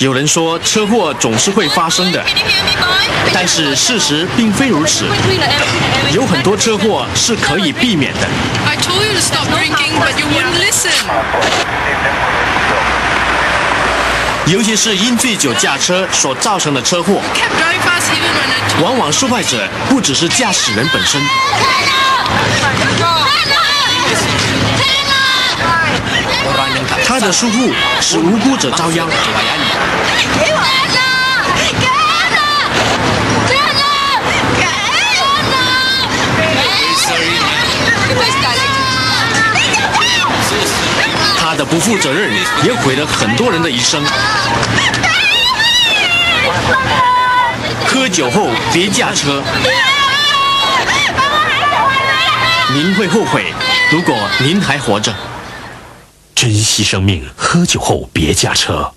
有人说车祸总是会发生的但是事实并非如此。有很多车祸是可以避免的。尤其是因醉酒驾车所造成的车祸往往受害者不只是驾驶人本身。他的疏忽使无辜者遭殃。他的不负责任也毁了很多人的一生。喝酒后别驾车，您会后悔。如果您还活着。珍惜生命，喝酒后别驾车。